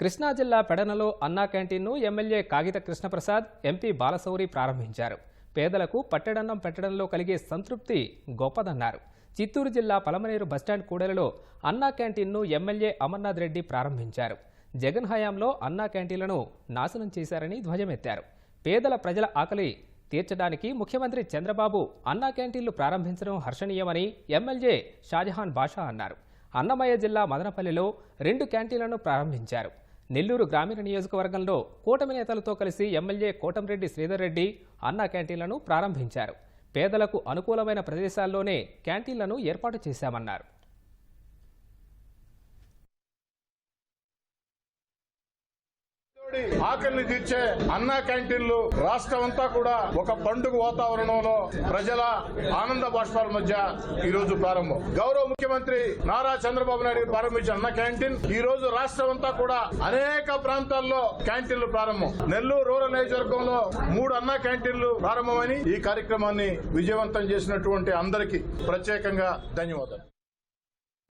కృష్ణా జిల్లా పెడనలో అన్నా క్యాంటీన్ను ఎమ్మెల్యే కాగిత కృష్ణప్రసాద్ ఎంపీ బాలశౌరి ప్రారంభించారు. పేదలకు పట్టెడన్నం పెట్టడంలో కలిగే సంతృప్తి గొప్పదన్నారు. చిత్తూరు జిల్లా పలమనేరు బస్టాండ్ కూడలిలో అన్నా క్యాంటీన్ను ఎమ్మెల్యే అమర్నాథ్ రెడ్డి ప్రారంభించారు. జగన్ హయాంలో అన్నా క్యాంటీన్లను నాశనం చేశారని ధ్వజమెత్తారు. పేదల ప్రజల ఆకలి తీర్చడానికి ముఖ్యమంత్రి చంద్రబాబు అన్నా క్యాంటీన్లు ప్రారంభించడం హర్షణీయమని ఎమ్మెల్యే షాజహాన్ బాషా అన్నారు. అన్నమయ్య జిల్లా మదనపల్లిలో రెండు క్యాంటీన్లను ప్రారంభించారు. నెల్లూరు గ్రామీణ నియోజకవర్గంలో కూటమి నేతలతో కలిసి ఎమ్మెల్యే కోటంరెడ్డి శ్రీధర్ రెడ్డి అన్నా క్యాంటీన్లను ప్రారంభించారు. పేదలకు అనుకూలమైన ప్రదేశాల్లోనే క్యాంటీన్లను ఏర్పాటు చేశామన్నారు. ఆకలిని తీర్చే అన్నా క్యాంటీన్లు రాష్ట్రం అంతా కూడా ఒక పండుగ వాతావరణంలో ప్రజల ఆనంద బాష్పాల మధ్య ఈ రోజు ప్రారంభం. గౌరవ ముఖ్యమంత్రి నారా చంద్రబాబు నాయుడు ప్రారంభించిన అన్న క్యాంటీన్ ఈ రోజు రాష్ట్రం అంతా కూడా అనేక ప్రాంతాల్లో క్యాంటీన్లు ప్రారంభం. నెల్లూరు రూరల్ నియోజకవర్గంలో మూడు అన్న క్యాంటీన్లు ప్రారంభమని ఈ కార్యక్రమాన్ని విజయవంతం చేసినటువంటి అందరికీ ప్రత్యేకంగా ధన్యవాదాలు.